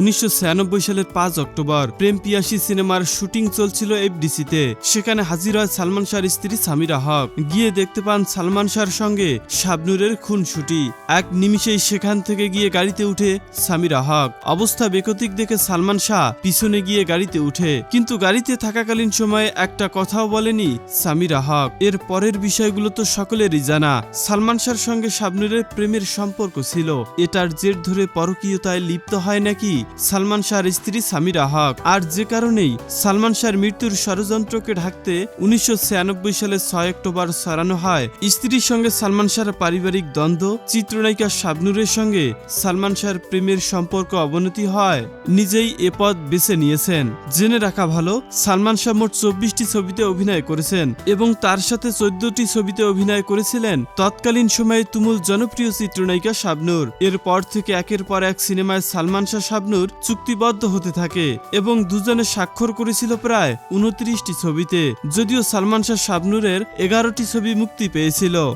উনিশশো ছিয়ানব্বই সালের পাঁচ অক্টোবর প্রেম পিয়াসী সিনেমার শুটিং চলছিল এফডিসিতে। সেখানে হাজির হয় সালমান শাহর স্ত্রী সামিরা হক গিয়ে দেখতে পান সালমান শাহর সঙ্গে শাবনুরের খুন ছুটি এক নিমিষেই সেখান থেকে গিয়ে গাড়িতে উঠে সামিরা হক অবস্থা বেকতিক দেখে সালমান শাহ পিছনে গিয়ে গাড়িতে উঠে। কিন্তু গাড়িতে থাকাকালীন সময়ে একটা কথাও বলেনি সামিরা হক এর পরের বিষয়গুলো তো সকলেরই জানা। সালমান শাহর সঙ্গে শাবনুরের প্রেমের সম্পর্ক ছিল। এটার জের ধরে পরকীয়তায় লিপ্ত হয় নাকি সালমান শাহর স্ত্রী সামিরা হক। আর যে কারণেই সালমান শাহর মৃত্যুর ষড়যন্ত্রকে ঢাকতে উনিশশো ছিয়ানব্বই সালে ছয় অক্টোবর সরানো হয়। স্ত্রীর সঙ্গে সালমান শাহর পারিবারিক দ্বন্দ্ব, চিত্রনায়িকা শাবনুরের সঙ্গে সালমান শাহর প্রেমের সম্পর্ক অবনতি হয়। নিজেই এ পথ বেছে নিয়েছেন। জেনে রাখা ভালো, সালমান শাহ মোট চব্বিশটি ছবিতে অভিনয় করেছেন এবং তার সাথে চোদ্দটি ছবিতে অভিনয় করেছিলেন তৎকালীন সময়ে তুমুল জনপ্রিয় চিত্রনায়িকা শাবনুর। এরপর থেকে একের পর এক সিনেমায় সালমান শাহ শাবনুর চুক্তিবদ্ধ হতে থাকে এবং দুজনে স্বাক্ষর করেছিল প্রায় উনত্রিশটি ছবিতে, যদিও সালমান শাহ শাবনুরের এগারোটি ছবি মুক্তি পেয়েছিল।